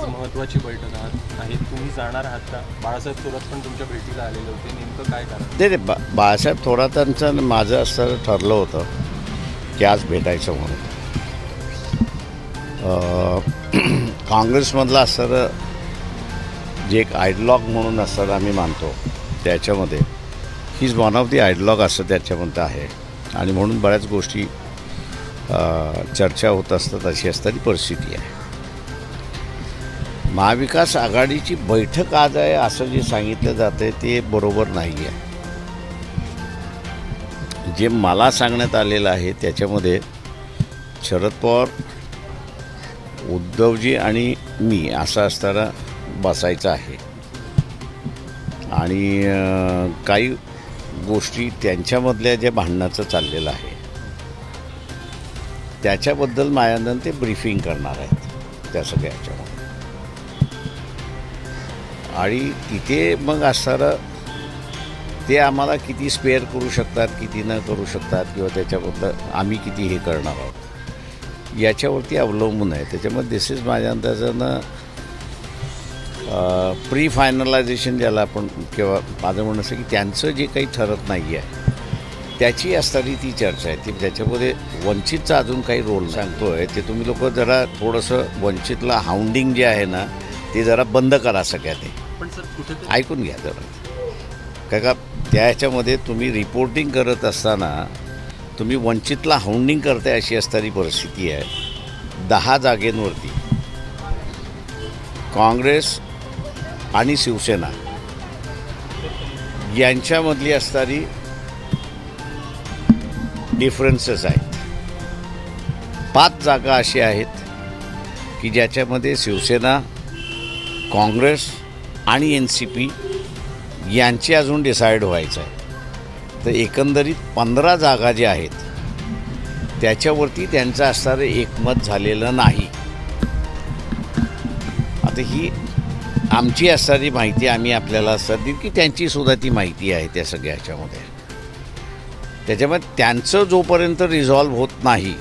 महत्त्वाची बैठक आहात. आहे तुम्ही जाणार आहात का? बाळासाहेब थोरात पण तुमच्या भेटीला आलेले होते. नेमकं काय कारण? ते बा बाळासाहेब थोरातांचं माझं असं ठरलं होतं की आज भेटायचं म्हणून. काँग्रेसमधला काँग्रेसमधलं जे एक आयडलॉग म्हणून असं आम्ही मानतो त्याच्यामध्ये ही वन ऑफ दी आयडलॉग असं त्याच्यामध्ये आहे. आणि म्हणून बऱ्याच गोष्टी चर्चा होत असतात अशी असणारी परिस्थिती आहे. महाविकास आघाडीची बैठक आज आहे असं जे सांगितलं जातं ते बरोबर नाही आहे जे मला सांगण्यात आलेलं आहे त्याच्यामध्ये शरद पवार उद्धवजी आणि मी असं असताना बसायचं आहे. आणि काही गोष्टी त्यांच्यामधल्या ज्या भांडणाचं चाललेलं आहे त्याच्याबद्दल मायानंद ते ब्रीफिंग करणार आहेत त्या सगळ्या याच्यामध्ये आणि तिथे मग असणारं ते आम्हाला किती स्पेअर करू शकतात किती न करू शकतात किंवा त्याच्याबद्दल आम्ही किती हे करणार आहोत. याच्यावरती अवलंबून आहे. त्याच्यामुळे दिस इज माझ्या अंदाजानं प्री फायनलायझेशन ज्याला आपण किंवा माझं म्हणणं असं की त्यांचं जे काही ठरत नाही आहे त्याची असणारी ती चर्चा आहे. ती त्याच्यामध्ये वंचितचा अजून काही रोल सांगतो आहे ते तुम्ही लोक जरा थोडंसं वंचितला हाऊंडिंग जे आहे ना ते जरा बंद करा सगळ्या ते पण सर कुठे ऐकून घ्या जरा. काय का त्या ह्याच्यामध्ये तुम्ही रिपोर्टिंग करत असताना तुम्ही वंचितला हाऊंडिंग करताय अशी असणारी परिस्थिती आहे. दहा जागेंवरती. काँग्रेस आणि शिवसेना यांच्यामधली असणारी डिफरन्सेस आहेत. पाच जागा अशी आहेत की ज्याच्यामध्ये शिवसेना काँग्रेस आणि एन सी पी यांची अजून डिसाईड व्हायचं आहे. तर एकंदरीत पंधरा जागा ज्या आहेत त्याच्यावरती त्यांचं असणारं एकमत झालेलं नाही. आता ही आमची असणारी माहिती आम्ही आपल्याला असतात की त्यांची सुद्धा ती माहिती आहे त्या सगळ्या ह्याच्यामध्ये त्याच्यामुळे त्यांचं जोपर्यंत रिझॉल्व्ह होत नाही